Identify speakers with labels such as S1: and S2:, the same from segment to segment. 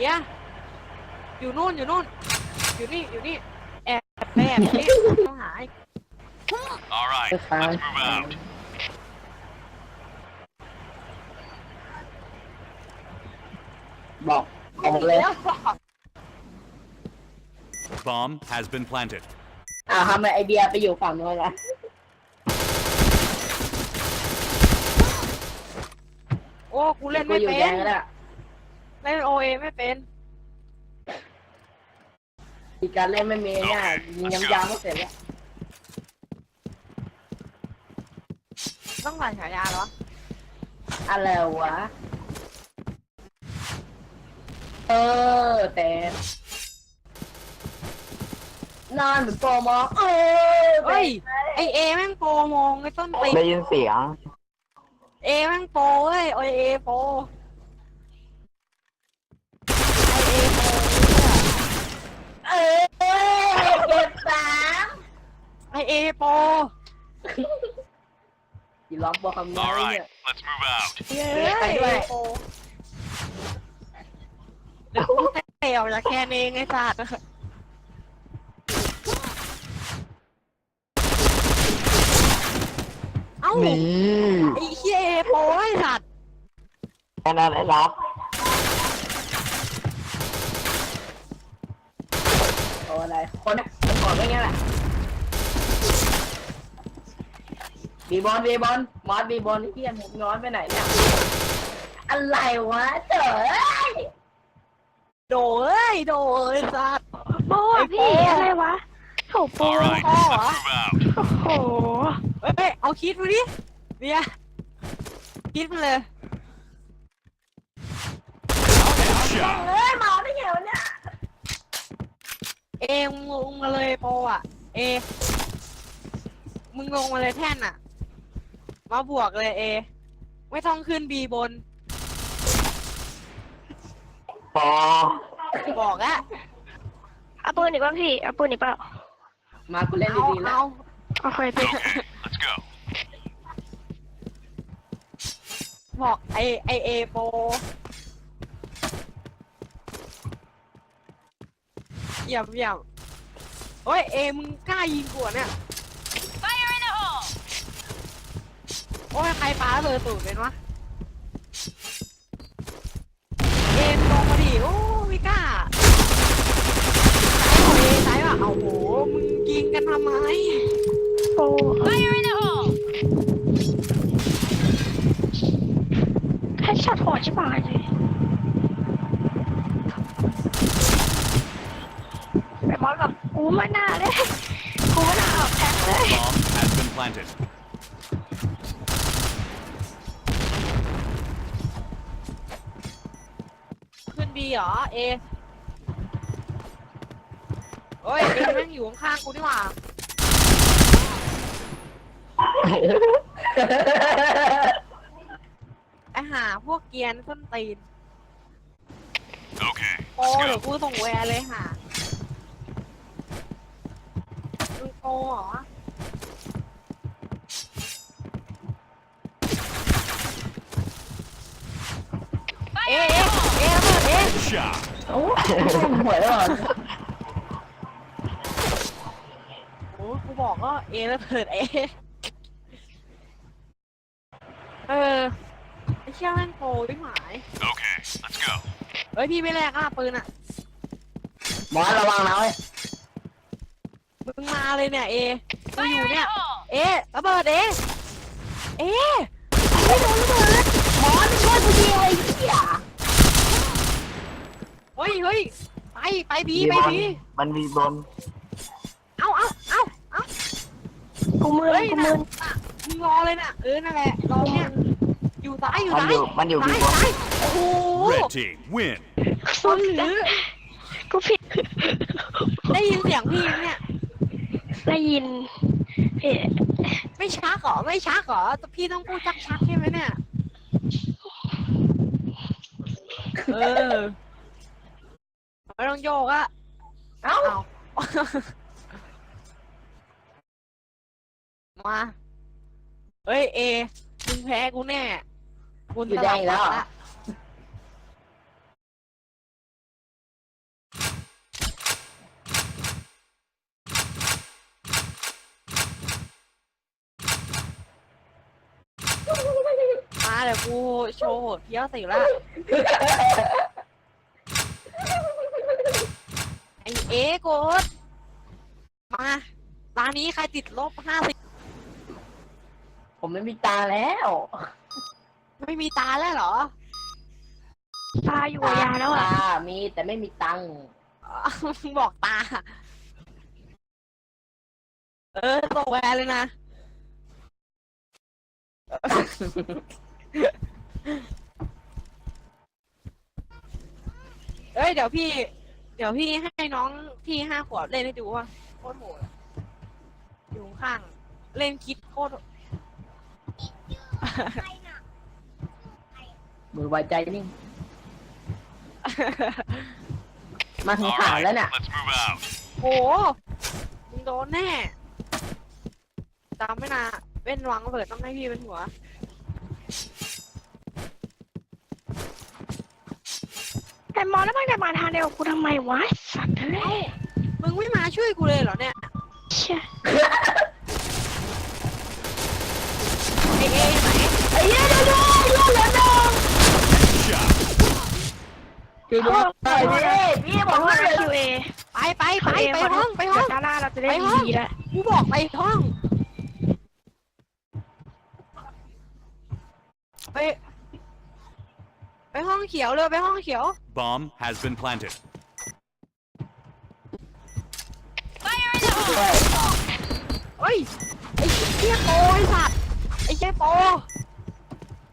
S1: เดี๋ยวอยู่นู่นอยู่นู่น อยู่นี่อยู่นี่แอบแอบนี่ต้องหาไอ้
S2: All right,
S3: ค้าง
S2: let's move out.
S3: บอกออกเลย
S2: Bomb has been planted.
S3: อ้าวทำไมไอเดียไปอยู่ฝั่งโน้นล่ะ
S1: โอ้กูเล่น
S3: กู
S1: ไม่
S3: อยู่
S1: เป็
S3: แด
S1: น
S3: งก็ได้
S1: เล่นโอเอไม่เป็น
S3: อีกการเล่นไม่มีเนี่ยยิงยำยำไม่เสร็จแล้ว
S1: ต้องใส่ฉายาเหรอ
S3: อะไรวะ เออแต่นอนเหมือนโปรโมอเออ
S1: เฮ้ย ไอเอแม่งโปรมองไอ้ต้นตีน
S4: ได้ยินเสียง
S1: เอแม่งโปรเว้ยโอเอโปรไอ เอ
S3: อเก็บสาม
S1: ไอเอโป
S3: อย่าร้องบอกคำนี้
S2: All right,
S3: เนี่ย
S2: let's move out.
S1: เย้ไปรเดี๋ยวกูเตะออกจากแคนเองไอ้สัตว์เอ้า
S4: นี่
S1: ไอ้เหี้ยเอโปไอ้สัตว์
S4: แค่นั้นไอ้รับ
S3: โอ้อะไร คนน่ะมันกอดไม่งั้นแหละบีบอลบีบอลมอสบีบอลเฮียมึงน้อยไปไหนเนี่ย อะไรวะเจ๋ย
S1: โดเอ้ยโดไอ้สัตว์
S5: โบ้อะพี่อะไรวะโถโป
S2: All right,
S1: Oh,
S2: let's
S1: ah.
S2: move out.
S5: โอ้โห
S1: เฮ้ยเอาคิดมาดิเบียร์คิดมาเลย
S2: Shot.
S3: เอ้ เอ
S1: มึงลงมาเลยโปรอะ เอ มึงลงมาเลยแท่นอะ มาบวกเลยเอ ไม่ต้องขึ้นบีบน
S4: พอ
S1: บอกอะ
S5: เอาปืนอีกป่ะพี่ เอาปืนอีกเปล่า
S3: มากูเล่น
S1: เอา
S3: ดีๆแล้ว
S1: เอา
S5: โอเคพี่
S2: Let's go.
S1: บอกไอไอเอโป เยี่ยมเยี่ยมโอ้ยเอมึงกล้ายิงกูเหรอเนี่ยโอ้ยใครปาระเบอร์ตูดเป็นวะเอ็มลงมาดิโอ้ไม่กล้าไอ้โอ้ยใช่ป่ะเอาโหมึงยิงกันทำไม
S5: โอ้แค่ช็อตโหดใช่ป่ะเลยไปมอส กับกูไม่น่าเลยกูไม่น่าออกแทงเลย
S2: Bomb has been planted.
S1: ขึ้นบีเหรอเอโอ้ยเอแม่งอยู่ข้างๆกูนี่หว่าไอหาพวกเกรียนส้นตีน
S2: Okay,
S1: โอ้
S2: let's
S1: เดี๋ยว
S2: go.
S1: กูส่งแวร์เลยค่ะมึงโก เหรอ เอ๊ะเอ๊ะเอ๊ะระเบิดเอ๊ะ
S2: Shot.
S3: โอ้หวยแล้วเหรอ
S1: โอ้กูบอกก็เอ๊ะระเบิดเอ๊ะเออไอ้เชี่ยแม่งโกวิ่งหมาย
S2: Okay, let's go.
S1: เฮ้ยพี่ไม่แลกอะปืนอะ
S3: มอสระวังนะเว้ย
S1: มึงมา เลยเนี่ยเอกูอยู่เนี่ย เอ๊ะระเบิดเอ๊ะเอ๊ะไม่โดนระเบิด
S3: มอสมึงช่วยกูดีไอ้เหี้ย
S1: เฮ้ยเฮ้ยไปไปบี
S4: มี
S1: ไป
S4: บน
S1: บี
S4: มันมีบน
S1: เอาเอาเอาเอา
S5: กูมือ
S1: เฮ้ย
S5: กู
S1: น่ะ
S5: มือ
S1: น่ะมึงรอเลยน่ะเออนั่นแหละรอเนี่ยอยู่ซ้ายอยู่
S4: มัน
S1: ซ้า
S4: อยยู่มันอยู่
S1: ซ้า
S4: มี
S1: ย
S4: บน
S1: ซ้ายโอ้โห
S2: Red team win.
S1: คนหรือ
S5: กูผิด
S1: ได้ยินเสียงพี่ไหมเนี่ย
S5: ได้ยินพี่
S1: ไม่ชักเหรอไม่ชักเหรอแต่พี่ต้องพูดชักชักๆใช่ไหมเนี่ย เออไม่ต้องโยกอะ
S3: เอ้า
S1: เอา มาเฮ้ยเอมึงแพ้กูแน่คุณ
S3: อยู่แดงอีกแล้วเหรอ
S1: ล เดี๋ยวกูโชว์โหดเพี้ยวสิละไอเอโกดมาตอนนี้ใครติดลบห้าสิบ
S3: ผมไม่มีตาแล้ว
S1: ไม่มีตาแล้วเหรอ
S5: ตาอยู่กับยาแล้วอะ
S3: ตา มีแต่ไม่มีตังค์
S1: บอกตา เออตกแวร์เลยนะ เอ้ยเดี๋ยวพี่ เดี๋ยวพี่ให้น้องที่ห้าขวบเล่นให้ดูว่าโคตรโหดอะอยู่ข้างเล่นคิดโคตร
S3: มือไวใจนิ่ง มาถึง
S2: All
S3: ฐาน
S2: right,
S3: แล้วเนี่ย
S2: let's move out.
S1: โหมึงโดนแน่จำไม่นาเป็นวางระเบิดต้องให้พี่เป็นหัว
S5: แต่มองแล้วมันจะมาทางเดียวกับกูทำไมวะสัตว์เอ้ย
S1: มึงไม่มาช่วยกูเลยเหรอเนี่ย
S5: เชี่ย
S1: เอเอไหน
S3: ไอ้เหี้ยเดี๋ยวดูดูเหลือดง
S2: Shot.
S3: พี่ดูไปพี่พี่บ
S5: ผ
S3: อก
S5: ม
S3: ว่า
S5: ว่า
S3: เหลือ
S5: คิวเอ
S1: ไปไปไปไปห้องไปห้อง
S5: ดาราเราจะได้
S1: ไปห้อง
S5: ดีๆแล้ว
S1: กูบอกไปห้องไปไปห้องเขียวเลยไปห้องเขียว
S2: Bomb has been planted.
S3: ด้วย
S1: เฮ้ย ไอ้เหี้ยโปไอ้สัตว์ไอ้เหี้ยโป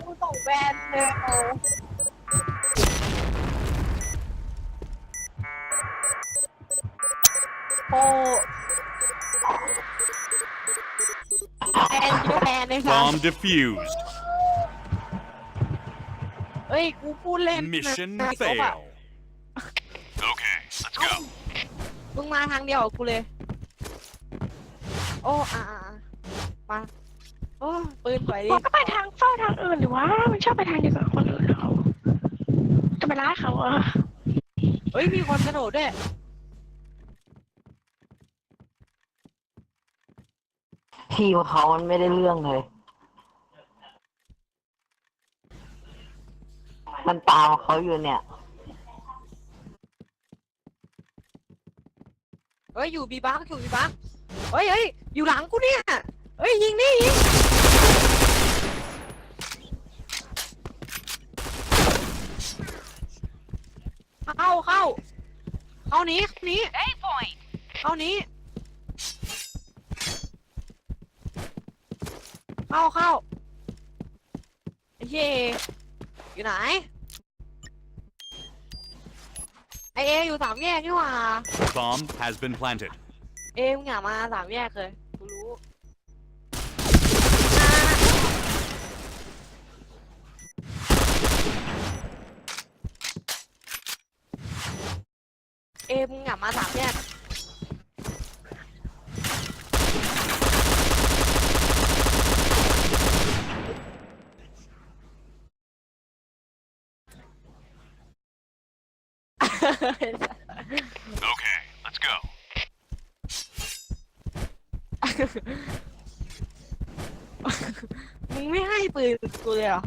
S1: กูส่งแบนเลยโปโปแบนเยอะแบนเลยครับ
S2: Bomb defused.
S1: เอ้ย กูพูดเล่น
S2: Mission
S1: นะไอ้ก๊อฟอะ
S2: fail. Okay, let's go.
S1: มึงมาทางเดียวกับกูเลย โอ้อ่าอ่าอ่ามาโอ้ปืนปล่อยดิ
S5: บอกก็ไปทางเฝ้าทางอื่นหรือวะมันชอบไปทางเดียวกับคนอื่นเขาจะไปร้ายเขาเหรอ
S1: เฮ้ย มีคนกระโดดด้วย
S4: ที่ของเขามันไม่ได้เรื่องเลย มันตามเขาอยู่เนี่ย
S1: เฮ้ยอยู่บีบักอยู่บีบักเฮ้ยเฮ้ยอยู่หลังกูเนี่ยเฮ้ยยิงนี่ยิงเข้าเข้าเข้านี้นี้เข้านี้เข้าเข้าเย่ อยู่ไหน ไอเออยู่สามแยกนี่หว่า
S2: Bomb has been planted.
S1: เอมึงอย่ามาสามแยกเลยกูรู้เอมึงอย่ามาสามแยก
S2: Okay, let's go.
S1: มึงไม่ให้ปืนกูเลยเหรอ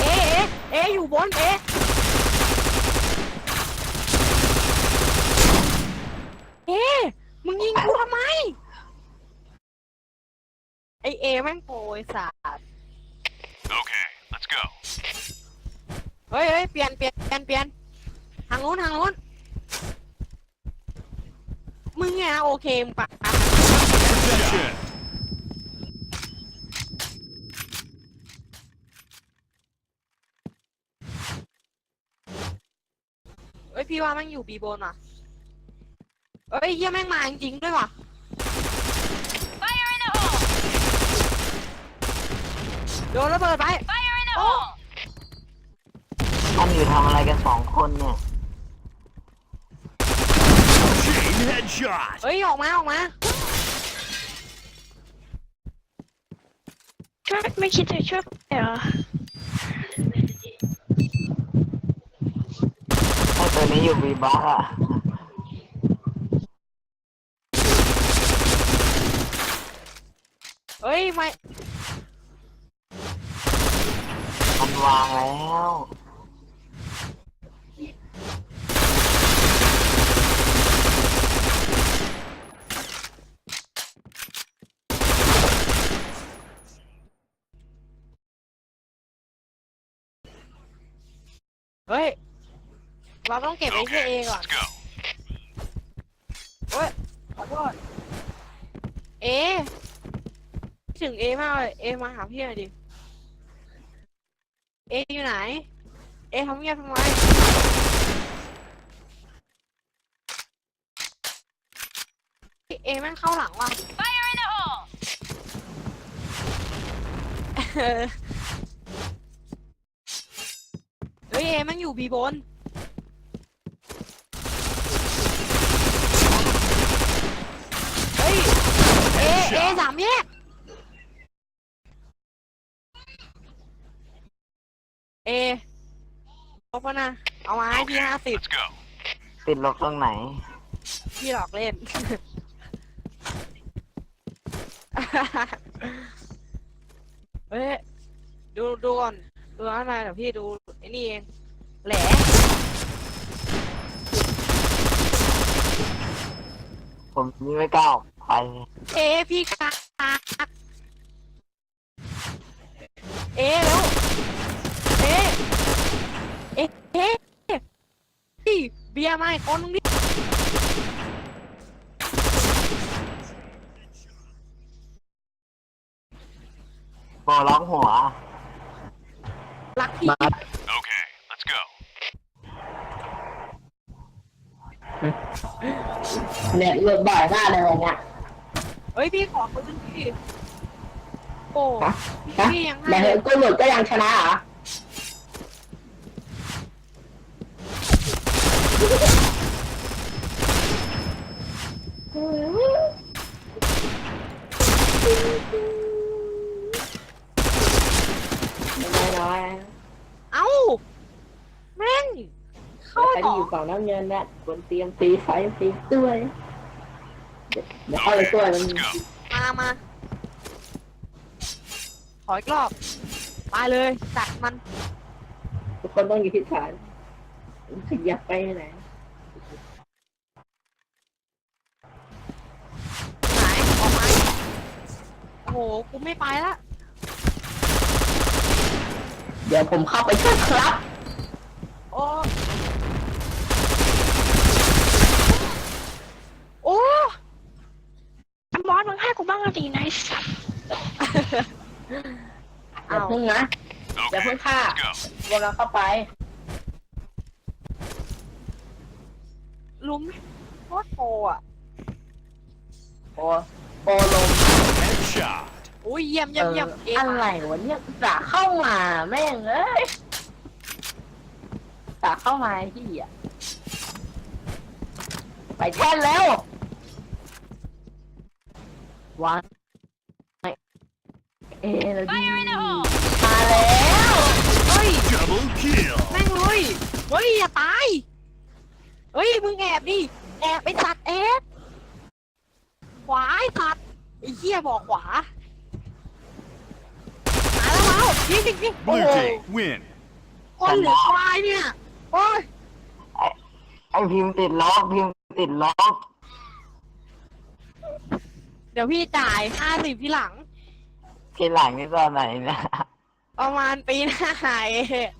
S1: เอะเอะเอะอยู่บนเอะเอะมึงยิงกูทำไม ไอเอแม่งโปรยสาด
S2: Okay, let's go.
S1: เฮ้ยเฮ้ยเปลี่ยนเปลี่ยนเปลี่ยนเปลี่ยนทางนู้นทางนู้นมึงไงโอ เคมึงปะ
S2: Possession.
S1: เฮ้ยพี่ว่าแม่งอยู่บีโบนว่ะเฮ้ยเฮียแม่งมาจริงๆด้วยว่ะโดนระเบิดไปโอ้
S4: มันอยู่ทำอะไรกันสองคนเนี่ย
S2: headshot
S1: เฮ้ย ออกมา ออกมา
S5: ช่วยไม่คิดจะช่วยเหรอ
S4: ตอนนี้อยู่วีบ้าอะเฮ้
S1: ย ไม่
S4: มันวางแล้ว
S1: เราต้องเก็บไอ้เหี้ยเอ
S2: Okay,
S1: ก่อน
S2: let's go.
S1: เฮ้ยขอโทษเอถึงเอมากเลยเอมาหาพี่หน่อยดิ เออยู่ไหน เอทำเงียบทำไมเอแม่งเข้าหลังว่ะ Fire in the hole เฮ้ยเอแม่งอยู่บีบน เฮ้ย เอเอสามแยก เอครบแล้วนะ เอามาให้พี่
S2: Okay,
S1: ห้าสิบ
S2: let's go.
S4: ติดลบตรงไหน
S1: พี่หลอกเล่น เฮ้ย ดูดูก่อน ดูอะไรเดี๋ยวพี่ดูไอ้นี่เอง แหละ
S4: ผมนี่ไม่กล้าออกไป เลย
S1: เอพี่กักเอแล้วเอเอเอพี่เบียร์มาอีกคนนึงดิ
S4: โบล็อกหัว
S1: รักพี่
S2: Okay, let's go.
S3: เนี่ยเลือกบ่อยมากเลยวันเนี้ย
S1: เฮ้ยพี่ขอปืนพี่โอ้
S3: ฮะฮะ
S1: พี่ยัง
S3: แต่
S1: ให้
S3: เห็นกูหลุดก็ยังชนะเหรอไม่น้อย
S1: เอ้าแม่งเข้า
S3: ใคร
S1: ต่
S3: ที่
S1: อ
S3: อยู่ฝั่งน้ำเงินนะบนเตียงตีไฟตีด้วย เดี๋ยวเดี๋ยวเข้าไป
S2: Okay,
S3: ช่วยมัน
S2: let's go.
S1: มามาขออีกรอบไปเลยจัดมัน
S3: ทุกคนต้องอยู่ที่ฐานขยับไปไหน
S1: ไหนออกมาโอ้โห กูไม่ไปละ
S3: เดี๋ยวผมเข้าไปช่วยครับ
S1: โอ้โอ้
S5: บอสมึ งให้กูบ้างก็ดีนะไอ้สัส
S3: อย่าพึ่งนะ อย่า
S2: Okay,
S3: พึ่งฆ่า
S2: let's go.
S3: วนเราเข้าไป
S1: ลุ้มโคตรโปรอะ
S3: โอโอลง
S2: Headshot.
S1: อุ้ยเยี่ยมเยี่ยมเยี่ยม
S3: เอ
S1: เอ
S3: ออะไรวะเนี่ยสาเข้ามาแม่งเอ้ยสาเข้ามาไอ้ที่อะไปแท่นแล้ว วางเอแล้วดีมาแล้ว
S1: เฮ้ย
S2: Double kill.
S1: แม่งเลยเฮ้ยอย่าตายเฮ้ยมึงแอบดิแอบไปสัตว์แอบขวาไอ้สัตว์ไอ้เหี้ยบอกขวามาแล้วมาแล้วยิงยิงยิงโอ้
S2: Blue
S1: โห
S2: team win.
S1: คนหรือควายเนี่ยโอ้ย
S4: ไอพิมพ์ติดล็อกพิมพ์ติดล็อก
S1: เดี๋ยวพี่จ่ายห้าสิบที่หลัง
S4: ทีหลังนี่ตอนไหนเนะ
S1: ประมาณปีหน้าเอง